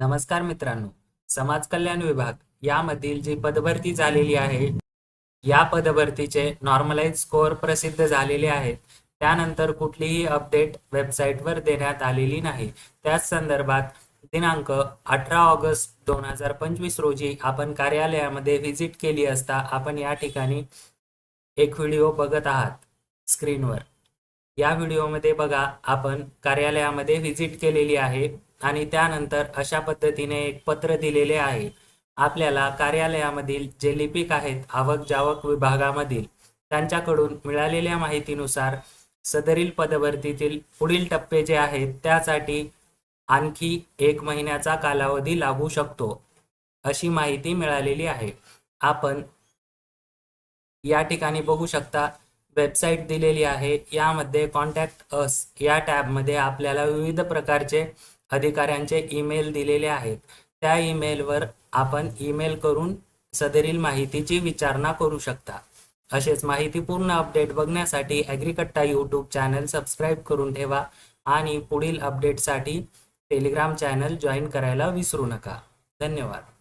नमस्कार मित्रांनो समाज कल्याण विभाग यामधील जी पदभरती झालेली आहे या पदभरतीचे नॉर्मलाइज स्कोअर प्रसिद्ध झालेले आहेत. त्यानंतर कुठलीही अपडेट वेबसाईटवर देण्यात आलेली नाही. त्याच संदर्भात दिनांक अठरा ऑगस्ट दोन हजार पंचवीस रोजी आपण कार्यालयामध्ये व्हिजिट केली असता आपण या ठिकाणी एक व्हिडिओ बघत आहात स्क्रीनवर या व्हिडिओमध्ये बघा आपण कार्यालयामध्ये व्हिजिट केलेली आहे. आणि त्यानंतर अशा पद्धतीने एक पत्र दिलेले आहे. आपल्याला कार्यालयामधील जे लिपिक आहेत आवक जावक विभागामधील त्यांच्याकडून मिळालेल्या माहितीनुसार सदरील पदभरतीतील पुढील टप्पे जे आहेत त्यासाठी आणखी एक महिन्याचा कालावधी लागू शकतो अशी माहिती मिळालेली आहे. आपण या ठिकाणी बघू शकता वेबसाईट दिलेली आहे. यामध्ये कॉन्टॅक्ट अस या टॅबमध्ये आपल्याला विविध प्रकारचे अधिकाऱ्यांचे ईमेल दिलेले आहेत. त्या ईमेलवर आपण ईमेल करून सदरील माहितीची विचारणा करू शकता. असेच माहितीपूर्ण अपडेट बघण्यासाठी ॲग्रिकट्टा यूट्यूब चॅनल सबस्क्राईब करून ठेवा आणि पुढील अपडेटसाठी टेलिग्राम चॅनल जॉईन करायला विसरू नका. धन्यवाद.